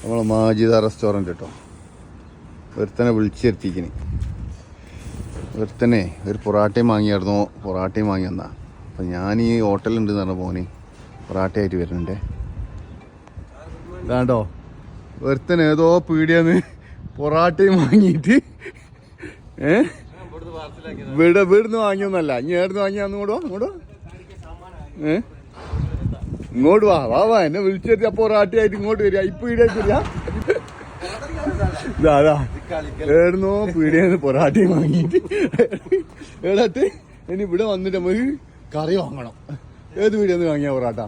നമ്മളെ മാജിദ റെസ്റ്റോറന്റ് കേട്ടോ ഒരുത്തനെ വിളിച്ചിരുത്തിക്കിന് ഒരുത്തനെ ഒരു പൊറാട്ടയും വാങ്ങിയായിരുന്നു. പൊറാട്ടയും വാങ്ങി വന്നാ. അപ്പം ഞാൻ ഈ ഹോട്ടലുണ്ട് എന്ന് പറഞ്ഞ പോന് പൊറാട്ടയായിട്ട് വരുന്നുണ്ട്. ഇതാണ്ടോ? ഒരുത്തൻ ഏതോ പീടിയാന്ന് പൊറാട്ടയും വാങ്ങിയിട്ട് ഏ? ഇവിടെ ഇവിടുന്ന് വാങ്ങിയൊന്നല്ല ഇനി ഏടുന്ന് വാങ്ങിയാന്ന് അങ്ങോട്ടോ വാ ഇങ്ങോട്ട് വാ. വാ വാ. എന്നെ വിളിച്ചെത്തി. അപ്പൊ ഒരാട്ടിയായിട്ട് ഇങ്ങോട്ട് വരിക. ഇപ്പൊ അതാ ഏടുന്നോ? പീടിയെന്ന് പൊറാട്ടി വാങ്ങിയിട്ട്. ഏടാട്ട് ഇനി ഇവിടെ വന്നിട്ട് നമുക്ക് കറി വാങ്ങണം. ഏത് പീടിയെന്ന് വാങ്ങിയ പൊറാട്ട?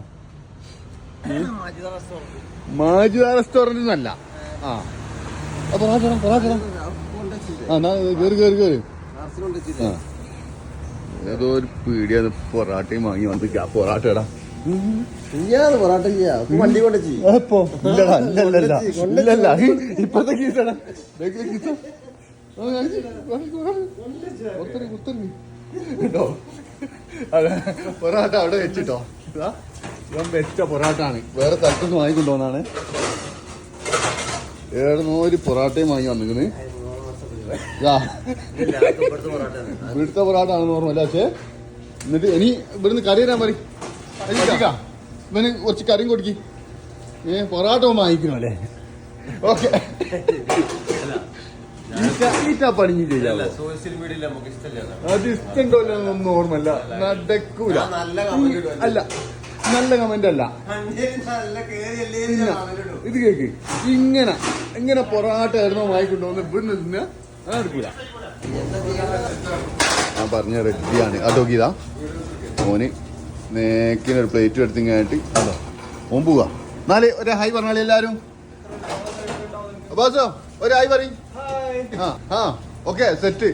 മാജിദ റെസ്റ്റോറന്റ് എന്നല്ല ആ പൊറാട്ട പൊറാട്ട. ആ കേറി കേറി കേറി. ഏതോ ഒരു പീടിയെന്ന് പൊറാട്ടയും വാങ്ങി വന്നിട്ട് പൊറാട്ട ഇടാം. ഇയ്യാന്ന് പൊറാട്ട വണ്ടി കൊണ്ട് കേട്ടോ പൊറാട്ട അവിടെ വെച്ചിട്ടോ. ഇതാ, ഇവൻ വെച്ച പൊറാട്ടാണ്. വേറെ സ്ഥലത്തുനിന്ന് വാങ്ങിക്കൊണ്ടുവന്നാണ്. ഏടുന്നോ ഒരു പൊറാട്ടയും വാങ്ങി വന്നിക്കണ്. ഇതാ. ഇവിടുത്തെ പൊറാട്ട ആണെന്ന് ഓർമ്മല്ല പക്ഷേ. എന്നിട്ട് ഇനി ഇവിടുന്ന് കറി തരാൻ പറയും. ഇവന് കുറച്ച് കറിയും കൊടുക്കി. ഏ പൊറാട്ട വാങ്ങിക്കണോ അല്ലേ? ഓക്കെ. അത് ഒന്നും ഓർമ്മല്ല നടക്കൂല. അല്ല നല്ല കമന്റ് അല്ല. നല്ല കേറിയല്ലേ പിന്നെ ഇത് കേക്ക്. ഇങ്ങനെ ഇങ്ങനെ പൊറാട്ട ആയിരുന്നോ വാങ്ങിക്കൊണ്ടുവന്ന് ഇവിടുന്ന് തിന്നാ നടക്കൂല. ഞാൻ പറഞ്ഞ റെഡിയാണ് അതോ ഗീത? മോന്. നേക്കിനൊരു പ്ലേറ്റ് എടുത്തിങ്ങായിട്ട് അതോ? ഓൻ പോവാ. എന്നാൽ ഒരു ഹായ് പറഞ്ഞാളി എല്ലാവരും ബാസോ ഒരു ഹായ് പറയും. ആ ആ ഓക്കെ സെറ്റ്